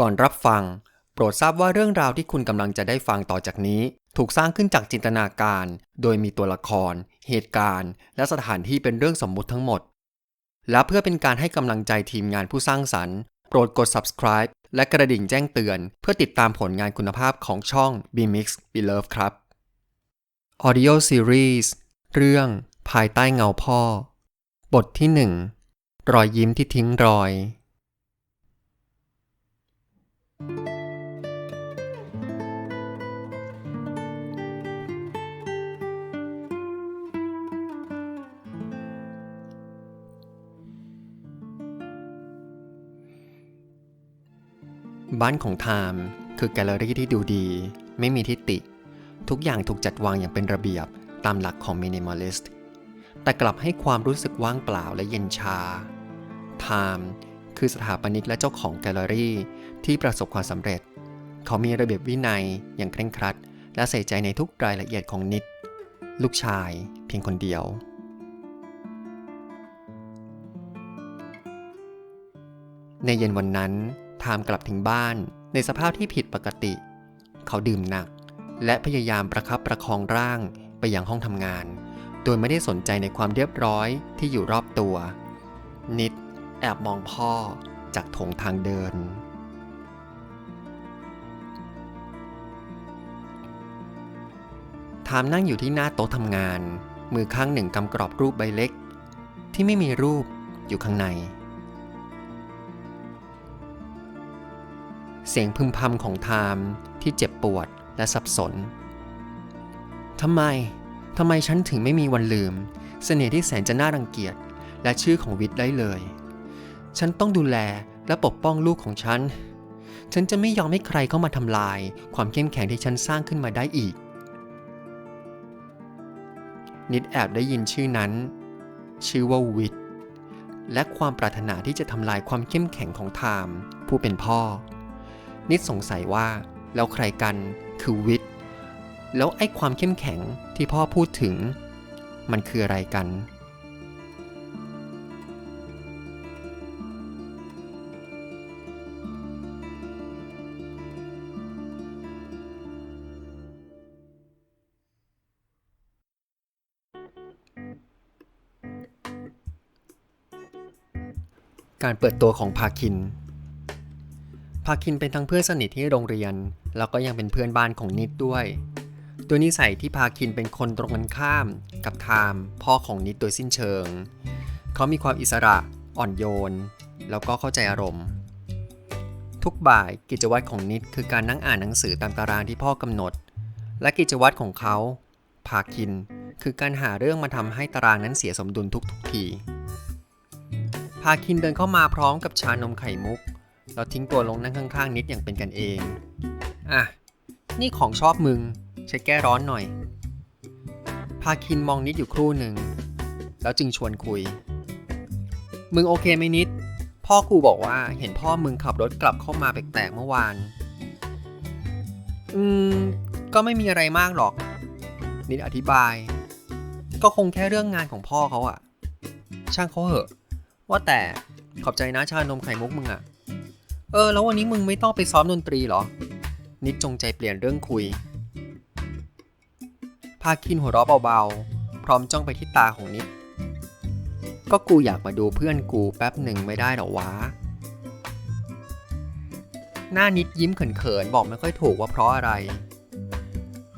ก่อนรับฟัง โปรดทราบว่าเรื่องราวที่คุณกำลังจะได้ฟังต่อจากนี้ ถูกสร้างขึ้นจากจินตนาการ โดยมีตัวละคร เหตุการณ์ และสถานที่เป็นเรื่องสมมุติทั้งหมด และเพื่อเป็นการให้กำลังใจทีมงานผู้สร้างสรรค์ โปรดกด subscribe และกระดิ่งแจ้งเตือน เพื่อติดตามผลงานคุณภาพของช่อง B-Mix Beloved ครับ Audio Series เรื่องภายใต้เงาพ่อ บทที่หนึ่งรอยยิ้มที่ทิ้งรอย บ้านของไทม์คือแกลเลอรี่ที่ดูดี ไม่มีทิฏฐิทุกอย่างถูกจัดวางอย่างเป็นระเบียบตามหลักของมินิมอลิสต์แต่กลับให้ความรู้สึกว่างเปล่าและเย็นชาไทม์คือสถาปนิกและเจ้าของแกลเลอรี่ที่ประสบความสำเร็จ เขามีระเบียบวินัยอย่างเคร่งครัด และใส่ใจในทุกรายละเอียดของนิด ลูกชายเพียงคนเดียว ในเย็นวันนั้น ไทม์กลับถึงบ้าน ในสภาพที่ผิดปกติ เขาดื่มหนัก และพยายามประคับประคองร่างไปยังห้องทำงาน โดยไม่ได้สนใจในความเรียบร้อยที่อยู่รอบตัว นิดแอบมองพ่อจากโถงทางเดินทามนั่งอยู่ที่หน้าโต๊ะทำงาน มือข้างหนึ่งกำกรอบรูปใบเล็ก ที่ไม่มีรูปอยู่ข้างใน เสียงพึมพำของไทม์ที่เจ็บปวดและสับสนทำไม ทำไมฉันถึงไม่มีวันลืม เสน่ห์ที่แสนจะน่ารังเกียจ และชื่อของวิทย์ได้เลย ฉันต้องดูแลและปกป้องลูกของฉัน ฉันจะไม่ยอมให้ใครเข้ามาทำลาย ความเข้มแข็งที่ฉันสร้างขึ้นมาได้อีก นิดแอบได้ยินชื่อนั้น ชื่อว่าวิทย์และความปรารถนาที่จะทำลายความเข้มแข็งของไทม์ผู้เป็นพ่อ นิดสงสัยว่า แล้วใครกันคือวิทย์ แล้วไอ้ความเข้มแข็งที่พ่อพูดถึง มันคืออะไรกันการเปิดตัวของพาคิน พาคินเป็นทั้งเพื่อนสนิทที่โรงเรียน แล้วก็ยังเป็นเพื่อนบ้านของนิดด้วย โดยนิสัยที่พาคินเป็นคนตรงกันข้ามกับไทม์พ่อของนิดโดยสิ้นเชิง เขามีความอิสระอ่อนโยน แล้วก็เข้าใจอารมณ์ ทุกบ่ายกิจวัตรของนิดคือการนั่งอ่านหนังสือตามตารางที่พ่อกำหนด และกิจวัตรของเขาพาคินคือการหาเรื่องมาทำให้ตารางนั้นเสียสมดุลทุกๆทีพาคินเดินเข้ามาพร้อมกับชานมไข่มุก แล้วทิ้งตัวลงนั่งข้างๆนิดอย่างเป็นกันเอง อะ นี่ของชอบมึง ใช้แก้ร้อนหน่อย พาคินมองนิดอยู่ครู่หนึ่ง แล้วจึงชวนคุย มึงโอเคไหมนิด พ่อกูบอกว่าเห็นพ่อมึงขับรถกลับเข้ามาแปลกๆเมื่อวาน อืม ก็ไม่มีอะไรมากหรอก นิดอธิบาย ก็คงแค่เรื่องงานของพ่อเขาอะช่างเขาเหอะ ว่าแต่ขอบใจนะชานมไข่มุกมึงอะ เออ แล้ววันนี้มึงไม่ต้องไปซ้อมดนตรีเหรอ นิดจงใจเปลี่ยนเรื่องคุยพาคินหัวเราะเบาๆ พร้อมจ้องไปที่ตาของนิด ก็กูอยากมาดูเพื่อนกูแป๊บหนึ่งไม่ได้หรอวะ หน้านิดยิ้มเขินๆ บอกไม่ค่อยถูกว่าเพราะอะไร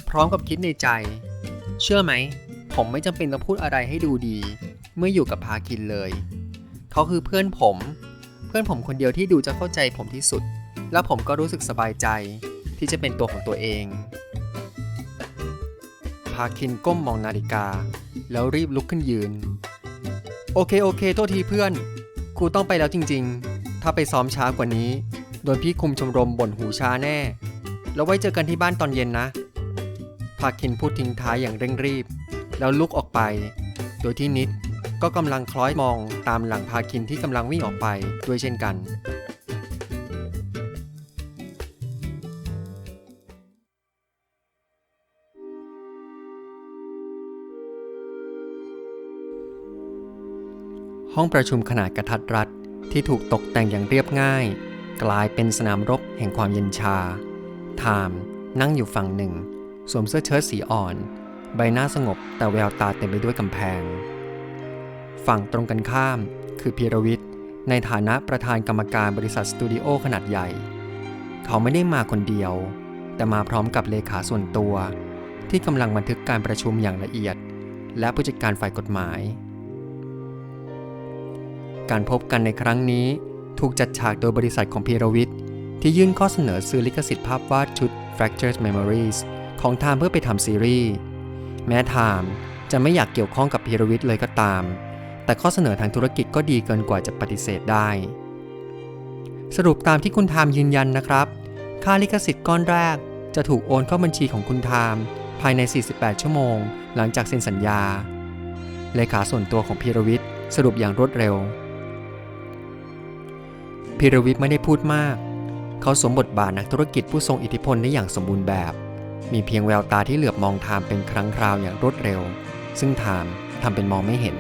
พร้อมกับคิดในใจ เชื่อไหม ผมไม่จำเป็นต้องพูดอะไรให้ดูดี เมื่ออยู่กับพาคินเลย เขาคือเพื่อนผม เพื่อนผมคนเดียวที่ดูจะเข้าใจผมที่สุด และผมก็รู้สึกสบายใจที่จะเป็นตัวของตัวเอง พาคินก้มมองนาฬิกา แล้วรีบลุกขึ้นยืน โอเคโอเค โทษทีเพื่อนครูต้องไปแล้วจริง ๆ ถ้าไปซ้อมช้ากว่านี้ โดนพี่คุมชมรมบ่นหูช้าแน่ แล้วไว้เจอกันที่บ้านตอนเย็นนะ พาคินพูดทิ้งท้ายอย่างเร่งรีบ แล้วลุกออกไป โดยที่นิด ก็กำลังคล้อยมองตามหลังพาคินที่กำลังวิ่งออกไปด้วยเช่นกัน ห้องประชุมขนาดกระทัดรัดที่ถูกตกแต่งอย่างเรียบง่าย กลายเป็นสนามรบแห่งความเย็นชาไทม์นั่งอยู่ฝั่งหนึ่ง สวมเสื้อเชิ้ตสีอ่อน ใบหน้าสงบแต่แววตาเต็มไปด้วยกำแพง ฝั่งตรงกันข้าม คือพีรวิทย์ในฐานะประธานกรรมการบริษัทสตูดิโอขนาดใหญ่ เขาไม่ได้มาคนเดียว แต่มาพร้อมกับเลขาส่วนตัว ที่กำลังบันทึกการประชุมอย่างละเอียด และผู้จัดการฝ่ายกฎหมาย การพบกันในครั้งนี้ถูกจัดฉากโดยบริษัทของพีรวิทย์ที่ยื่นข้อเสนอซื้อลิขสิทธิ์ภาพวาดชุด Fractured Memories ของไทม์เพื่อไปทำซีรีส์ แม้ไทม์จะไม่อยากเกี่ยวข้องกับพีรวิทย์เลยก็ตาม แต่ข้อเสนอทางธุรกิจก็ดีเกินกว่าจะปฏิเสธได้ สรุปตามที่คุณไทม์ยืนยันนะครับ ค่าลิขสิทธิ์ก้อนแรก จะถูกโอนเข้าบัญชีของคุณไทม์ภายใน 48 ชั่วโมง หลังจากเซ็นสัญญา เลขาส่วนตัวของพีรวิทย์สรุปอย่างรวดเร็ว พีรวิทย์ไม่ได้พูดมาก เขาสวมบทบาทนักธุรกิจผู้ทรงอิทธิพลได้อย่างสมบูรณ์แบบ มีเพียงแววตาที่เหลือบมองไทม์เป็นครั้งคราวอย่างรวดเร็ว ซึ่งไทม์ทำเป็นมองไม่เห็น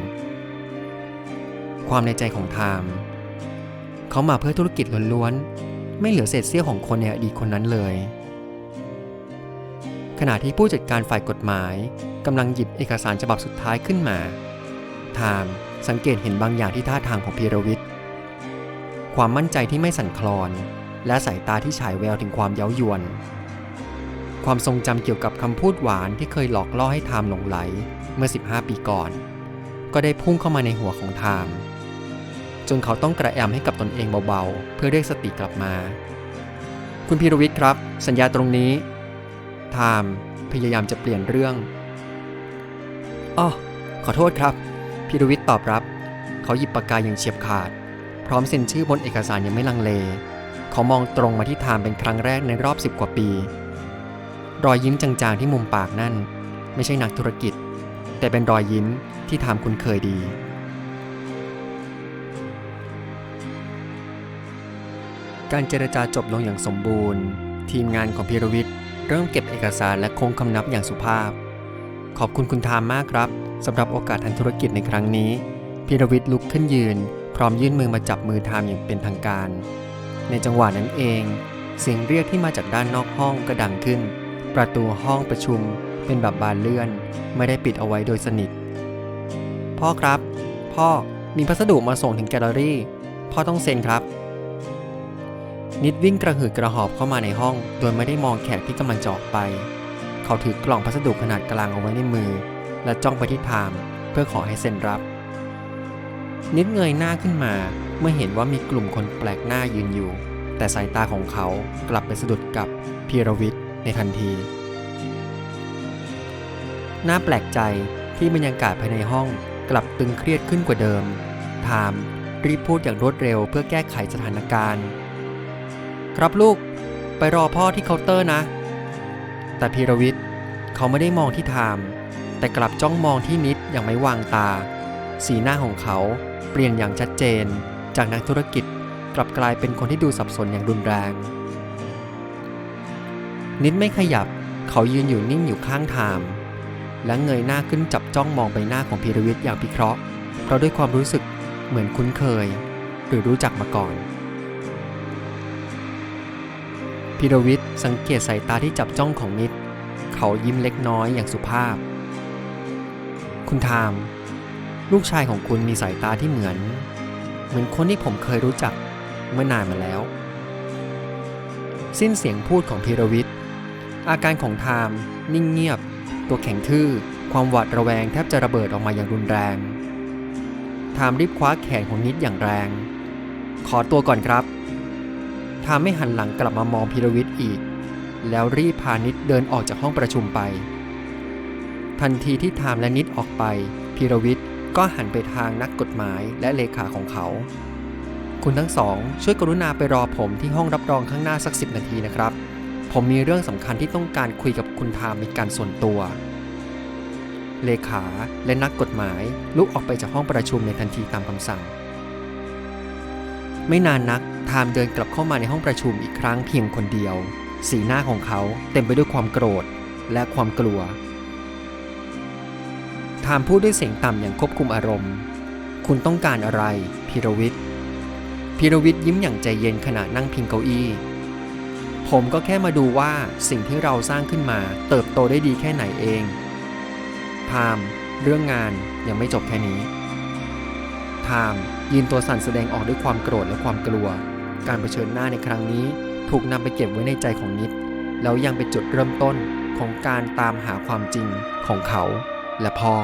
ความในใจของไทม์เขามาเพื่อธุรกิจล้วนๆ ไม่เหลือเศษเสี้ยวของคนในอดีตคนนั้นเลย ขณะที่ผู้จัดการฝ่ายกฎหมายกำลังหยิบเอกสารฉบับสุดท้ายขึ้นมาไทม์สังเกตเห็นบางอย่างที่ท่าทางของพีรวิทย์ความมั่นใจที่ไม่สั่นคลอน และสายตาที่ฉายแววถึงความเย้ายวน ความทรงจำเกี่ยวกับคำพูดหวานที่เคยหลอกล่อให้ไทม์หลงไหลเมื่อ 15 ปีก่อน ก็ได้พุ่งเข้ามาในหัวของไทม์ จนเขาต้องกระแอมให้กับตนเองเบาๆ เพื่อเรียกสติกลับมา คุณพีรวิทย์ครับ สัญญาตรงนี้ไทม์พยายามจะเปลี่ยนเรื่องอ๋อขอโทษครับ พีรวิทย์ตอบรับ เขาหยิบปากกาอย่างเฉียบขาด พร้อมเซ็นชื่อบนเอกสารยังไม่ลังเล เขามองตรงมาที่ไทม์เป็นครั้งแรกในรอบสิบกว่าปี รอยยิ้มจางๆที่มุมปากนั่น ไม่ใช่นักธุรกิจ แต่เป็นรอยยิ้มที่ไทม์คุ้นเคยดี การเจรจาจบลงอย่างสมบูรณ์ ทีมงานของพีรวิทย์เริ่มเก็บเอกสารและคงคำนับอย่างสุภาพ ขอบคุณคุณไทม์มากครับสำหรับโอกาสทางธุรกิจในครั้งนี้พีรวิทย์ลุกขึ้นยืน พร้อมยื่นมือมาจับมือไทม์อย่างเป็นทางการ ในจังหวะนั้นเอง เสียงเรียกที่มาจากด้านนอกห้องก็ดังขึ้น ประตูห้องประชุมเป็นแบบบานเลื่อน ไม่ได้ปิดเอาไว้โดยสนิท พ่อครับ พ่อมีพัสดุมาส่งถึงแกลเลอรี่ พ่อต้องเซ็นครับ นิดวิ่งกระหืดกระหอบเข้ามาในห้อง โดยไม่ได้มองแขกที่กำลังจะออกไป เขาถือกล่องพัสดุขนาดกลางเอาไว้ในมือ และจ้องไปที่ไทม์เพื่อขอให้เซ็นรับ นิดเงยหน้าขึ้นมาเมื่อเห็นว่ามีกลุ่มคนแปลกหน้ายืนอยู่ แต่สายตาของเขากลับไปสะดุดกับพีรวิทย์ในทันที น่าแปลกใจที่บรรยากาศภายในห้องกลับตึงเครียดขึ้นกว่าเดิมไทม์รีบพูดอย่างรวดเร็วเพื่อแก้ไขสถานการณ์ ครับลูกไปรอพ่อที่เคาน์เตอร์นะ แต่พีรวิทย์เขาไม่ได้มองที่ไทม์แต่กลับจ้องมองที่นิดอย่างไม่วางตา สีหน้าของเขาเปลี่ยนอย่างชัดเจน จากนักธุรกิจกลับกลายเป็นคนที่ดูสับสนอย่างรุนแรง นิดไม่ขยับเขายืนอยู่นิ่งอยู่ข้างไทม์และเงยหน้าขึ้นจับจ้องมองใบหน้าของพีรวิทย์อย่างพิเคราะห์เพราะด้วยความรู้สึกเหมือนคุ้นเคย หรือรู้จักมาก่อน พีรวิทย์สังเกตสายตาที่จับจ้องของนิด เขายิ้มเล็กน้อยอย่างสุภาพ คุณไทม์ลูกชายของคุณมีสายตาที่เหมือน เหมือนคนที่ผมเคยรู้จักเมื่อนานมาแล้ว สิ้นเสียงพูดของพีรวิทย์อาการของไทม์นิ่งเงียบ ตัวแข็งทื่อ ความหวาดระแวงแทบจะระเบิดออกมาอย่างรุนแรงไทม์รีบคว้าแขนของนิดอย่างแรง ขอตัวก่อนครับ ทม์ไม่หันหลังกลับมามองพีรวิทย์อีก แล้วรีบพานิดเดินออกจากห้องประชุมไป ทันทีที่ไทม์และนิดออกไปพีรวิทย์ก็หันไปทางนักกฎหมายและเลขาของเขา คุณทั้งสอง ช่วยกรุณาไปรอผมที่ห้องรับรองข้างหน้าสักสิบนาทีนะครับ ผมมีเรื่องสำคัญที่ต้องการคุยกับคุณไทม์เป็นการส่วนตัว เลขาและนักกฎหมายลุกออกไปจากห้องประชุมในทันทีตามคำสั่ง ไม่นานนักไทม์เดินกลับเข้ามาในห้องประชุมอีกครั้งเพียงคนเดียว สีหน้าของเขาเต็มไปด้วยความโกรธและความกลัวไทม์พูดด้วยเสียงต่ำอย่างควบคุมอารมณ์ คุณต้องการอะไรพีรวิทย์พีรวิทย์ยิ้มอย่างใจเย็นขณะนั่งพิงเก้าอี้ ผมก็แค่มาดูว่าสิ่งที่เราสร้างขึ้นมาเติบโตได้ดีแค่ไหนเองพามเรื่องงานยังไม่จบแค่นี้ ไทม์ ยืนตัวสั่นแสดงออกด้วยความโกรธและความกลัว การเผชิญหน้าในครั้งนี้ ถูกนำไปเก็บไว้ในใจของนิด แล้วยังเป็นจุดเริ่มต้นของการตามหาความจริงของเขาและพ่อ